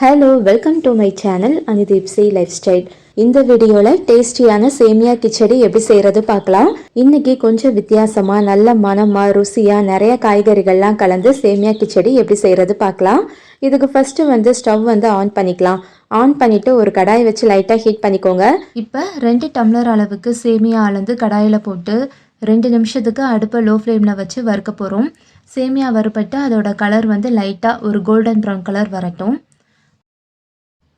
Hello welcome to my channel அனிதீப்சி lifestyle இந்த வீடியோவில் டேஸ்டியான சேமியா கிச்சடி எப்படி செய்கிறது பார்க்கலாம். இன்னைக்கு கொஞ்சம் வித்தியாசமாக நல்ல மனமாக ருசியாக நிறைய காய்கறிகள்லாம் கலந்து சேமியா கிச்சடி எப்படி செய்கிறது பார்க்கலாம். இதுக்கு ஃபஸ்ட்டு வந்து ஸ்டவ் வந்து ஆன் பண்ணிக்கலாம். ஆன் பண்ணிவிட்டு ஒரு கடாய் வச்சு லைட்டாக ஹீட் பண்ணிக்கோங்க. இப்போ ரெண்டு டம்ளர் அளவுக்கு சேமியா அளந்து கடாயில் போட்டு ரெண்டு நிமிஷத்துக்கு அடுப்பை லோ ஃப்ளேமில் வச்சு வறுக்க போகிறோம் சேமியா வறுபட்டு அதோட கலர் வந்து லைட்டாக ஒரு கோல்டன் ப்ரௌன் கலர் வரட்டும்.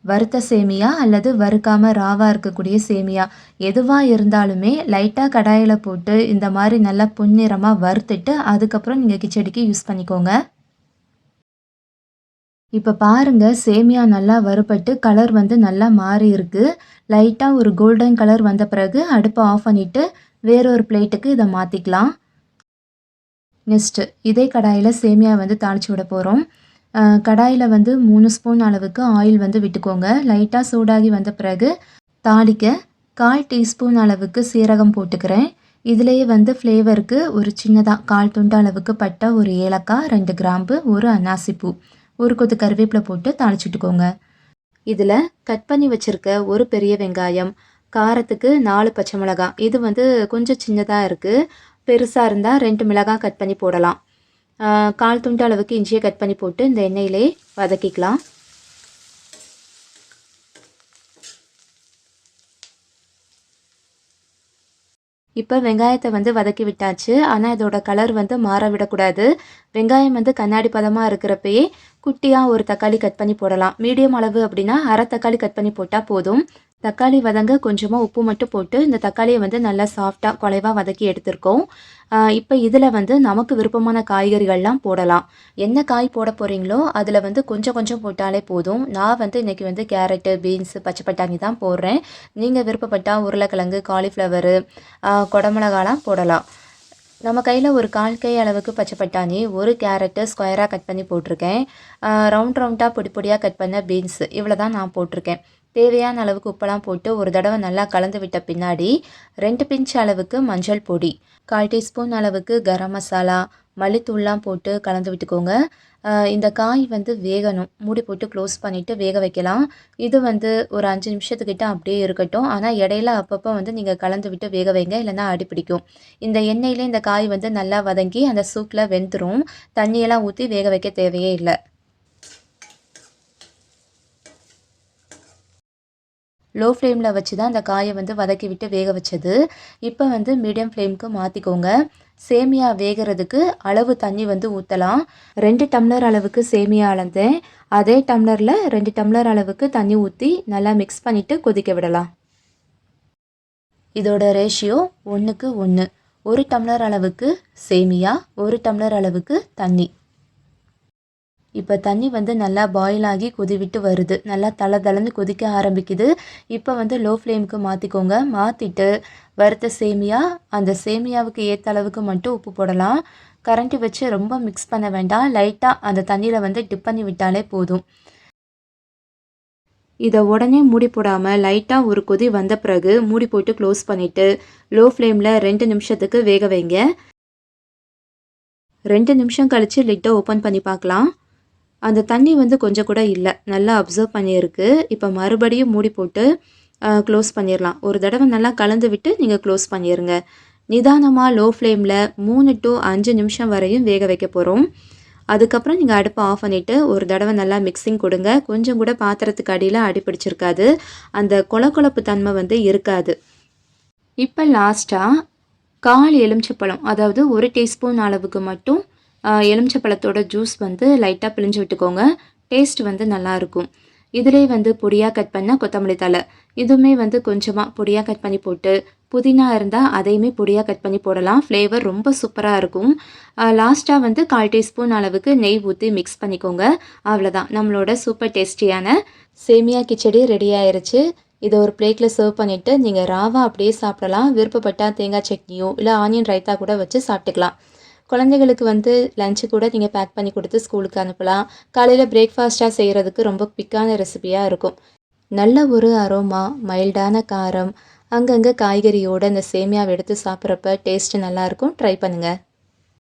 வறுத்த சேமியா அல்லது வறுக்காமல் ராவாக இருக்கக்கூடிய சேமியா. எதுவாக இருந்தாலுமே லைட்டாக கடாயில் போட்டு இந்த மாதிரி நல்லா பொன்னிறமாக வறுத்துட்டு அதுக்கப்புறம் நீங்கள் கிச்சடிக்கு யூஸ் பண்ணிக்கோங்க. இப்போ பாருங்கள் சேமியா நல்லா வறுபட்டு கலர் வந்து நல்லா மாறி இருக்கு. லைட்டாக ஒரு கோல்டன் கலர் வந்த பிறகு அடுப்பை ஆஃப் பண்ணிவிட்டு வேறொரு பிளேட்டுக்கு இதை மாற்றிக்கலாம் நெக்ஸ்ட்டு இதே கடாயில் சேமியா வந்து தாளித்து விட போகிறோம் கடாயில் வந்து மூணு ஸ்பூன் அளவுக்கு ஆயில் வந்து விட்டுக்கோங்க. லைட்டாக சூடாகி வந்த பிறகு தாளிக்க கால் டீஸ்பூன் அளவுக்கு சீரகம் போட்டுக்கிறேன். இதுலேயே வந்து ஃப்ளேவருக்கு ஒரு சின்னதாக கால் துண்டு அளவுக்கு பட்ட ஒரு ஏலக்காய் ரெண்டு கிராம்பு ஒரு அன்னாசிப்பூ ஒரு கொத்து கருவேப்பிலை போட்டு தாளிச்சுட்டுக்கோங்க. இதில் கட் பண்ணி வச்சுருக்க ஒரு பெரிய வெங்காயம் காரத்துக்கு நாலு பச்சை மிளகாய் இது வந்து கொஞ்சம் சின்னதாக இருக்குது பெருசாக இருந்தால் ரெண்டு மிளகாய் கட் பண்ணி போடலாம். கால் துண்டு அளவுக்கு இஞ்சியை கட் பண்ணி போட்டு இந்த எண்ணெயிலே வதக்கிக்கலாம். இப்போ வெங்காயத்தை வந்து வதக்கி விட்டாச்சு. ஆனால் இதோட கலர் வந்து மாற விடக்கூடாது. வெங்காயம் வந்து கண்ணாடி பதமாக இருக்கிறப்பயே குட்டியாக ஒரு தக்காளி கட் பண்ணி போடலாம். மீடியம் அளவு அப்படின்னா அரை தக்காளி கட் பண்ணி போட்டால் போதும். தக்காளி வதங்க கொஞ்சமாக உப்பு மட்டும் போட்டு இந்த தக்காளியை வந்து நல்லா சாஃப்டாக குலைவாக வதக்கி எடுத்திருக்கோம். இப்போ இதில் வந்து நமக்கு விருப்பமான காய்கறிகள்லாம் போடலாம். என்ன காய் போட போகிறீங்களோ அதில் வந்து கொஞ்சம் கொஞ்சம் போட்டாலே போதும். நான் வந்து இன்றைக்கி வந்து கேரட்டு பீன்ஸு பச்சை பட்டாணி தான் போடுறேன். நீங்கள் விருப்பப்பட்டால் உருளைக்கிழங்கு காலிஃப்ளவரு குடமிளகாலாம் போடலாம். நம்ம கையில் ஒரு கால் கை அளவுக்கு பச்சை பட்டாணி ஒரு கேரட்டு ஸ்கொயராக கட் பண்ணி போட்டிருக்கேன். ரவுண்ட் ரவுண்டாக பொடி பொடியாக கட் பண்ண பீன்ஸ் இவ்வளோ தான் நான் போட்டிருக்கேன். தேவையான அளவுக்கு உப்பெல்லாம் போட்டு ஒரு தடவை நல்லா கலந்து விட்ட பின்னாடி ரெண்டு பிஞ்ச் அளவுக்கு மஞ்சள் பொடி கால் டீஸ்பூன் அளவுக்கு கரம் மசாலா மல்லித்தூள்லாம் போட்டு கலந்து விட்டுக்கோங்க. இந்த காய் வந்து வேகணும். மூடி போட்டு க்ளோஸ் பண்ணிவிட்டு வேக வைக்கலாம். இது வந்து ஒரு அஞ்சு நிமிஷத்துக்கிட்ட அப்படியே இருக்கட்டும். ஆனால் இடையில அப்பப்போ வந்து நீங்கள் கலந்து விட்டு வேக வைங்க இல்லைன்னா அடிப்பிடிக்கும் இந்த எண்ணெயிலே இந்த காய் வந்து நல்லா வதங்கி அந்த சூப்பில் வெந்துடும் தண்ணியெல்லாம் ஊற்றி வேக வைக்க தேவையே இல்லை. லோ ஃப்ளேமில் வச்சு தான் அந்த காயை வந்து வதக்கி விட்டு வேக வச்சது. இப்போ வந்து மீடியம் ஃப்ளேமுக்கு மாற்றிக்கோங்க சேமியா வேகிறதுக்கு அளவு தண்ணி வந்து ஊற்றலாம் ரெண்டு டம்ளர் அளவுக்கு சேமியா அளந்தேன். அதே டம்ளரில் ரெண்டு டம்ளர் அளவுக்கு தண்ணி ஊற்றி நல்லா மிக்ஸ் பண்ணிவிட்டு கொதிக்க விடலாம். இதோட ரேஷியோ ஒன்றுக்கு ஒன்று ஒரு டம்ளர் அளவுக்கு சேமியா ஒரு டம்ளர் அளவுக்கு தண்ணி. இப்போ தண்ணி வந்து நல்லா பாயில் ஆகி கொதிவிட்டு வருது. நல்லா தலை தளர்ந்து கொதிக்க ஆரம்பிக்குது. இப்போ வந்து லோ ஃப்ளேமுக்கு மாற்றிக்கோங்க மாற்றிட்டு வறுத்த சேமியா அந்த சேமியாவுக்கு ஏற்ற அளவுக்கு மட்டும் உப்பு போடலாம். கரண்ட்டு வச்சு ரொம்ப மிக்ஸ் பண்ண வேண்டாம். லைட்டாக அந்த தண்ணியில் வந்து டிப் பண்ணி விட்டாலே போதும். இதை உடனே மூடி போடாமல் லைட்டாக ஒரு கொதி வந்த பிறகு மூடி போட்டு க்ளோஸ் பண்ணிவிட்டு லோ ஃப்ளேமில் ரெண்டு நிமிஷத்துக்கு வேக வைங்க. ரெண்டு நிமிஷம் கழித்து லிட்டை ஓப்பன் பண்ணி பார்க்கலாம். அந்த தண்ணி வந்து கொஞ்சம் கூட இல்லை. நல்லா அப்சர்வ் பண்ணியிருக்கு. இப்போ மறுபடியும் மூடி போட்டு க்ளோஸ் பண்ணிடலாம் ஒரு தடவை நல்லா கலந்து விட்டு நீங்கள் க்ளோஸ் பண்ணிடுங்க நிதானமாக லோ ஃப்ளேமில் மூணு டு அஞ்சு நிமிஷம் வரையும் வேக வைக்க போகிறோம் அதுக்கப்புறம் நீங்கள் அடுப்பை ஆஃப் பண்ணிவிட்டு ஒரு தடவை நல்லா மிக்சிங் கொடுங்க. கொஞ்சம் கூட பாத்திரத்துக்கு அடியில் அடிப்பிடிச்சிருக்காது அந்த கொலக்கொலப்பு தன்மை வந்து இருக்காது. இப்போ லாஸ்ட்டாக கால் எலுமிச்சப்பழம் அதாவது ஒரு டீஸ்பூன் அளவுக்கு மட்டும் எலுமிச்சப்பழத்தோட ஜூஸ் வந்து லைட்டாக பிழிஞ்சு விட்டுக்கோங்க. டேஸ்ட் வந்து நல்லாயிருக்கும் இதிலே வந்து பொடியாக கட் பண்ணால் கொத்தமல்லி தலை இதுவுமே வந்து கொஞ்சமாக பொடியாக கட் பண்ணி போட்டு புதினா இருந்தால் அதையுமே பொடியாக கட் பண்ணி போடலாம். ஃப்ளேவர் ரொம்ப சூப்பராக இருக்கும். லாஸ்ட்டாக வந்து கால் டீஸ்பூன் அளவுக்கு நெய் ஊற்றி மிக்ஸ் பண்ணிக்கோங்க. அவ்வளோதான் நம்மளோட சூப்பர் டேஸ்டியான சேமியா கிச்சடி ரெடி ஆயிடுச்சு இதை ஒரு பிளேட்டில் சர்வ் பண்ணிவிட்டு நீங்கள் ராவா அப்படியே சாப்பிடலாம். விருப்பப்பட்டால் தேங்காய் சட்னியோ இல்லை ஆனியன் ரைத்தா கூட வச்சு சாப்பிட்டுக்கலாம். குழந்தைகளுக்கு வந்து லஞ்சு கூட நீங்கள் பேக் பண்ணி கொடுத்து ஸ்கூலுக்கு அனுப்பலாம். காலையில் பிரேக்ஃபாஸ்ட்டாக செய்கிறதுக்கு ரொம்ப குவிக்கான ரெசிபியாக இருக்கும். நல்ல ஒரு அரோமா மைல்டான காரம் அங்கங்கே காய்கறியோடு அந்த சேமியாவை எடுத்து சாப்பிட்றப்ப டேஸ்ட்டு நல்லாயிருக்கும் ட்ரை பண்ணுங்கள்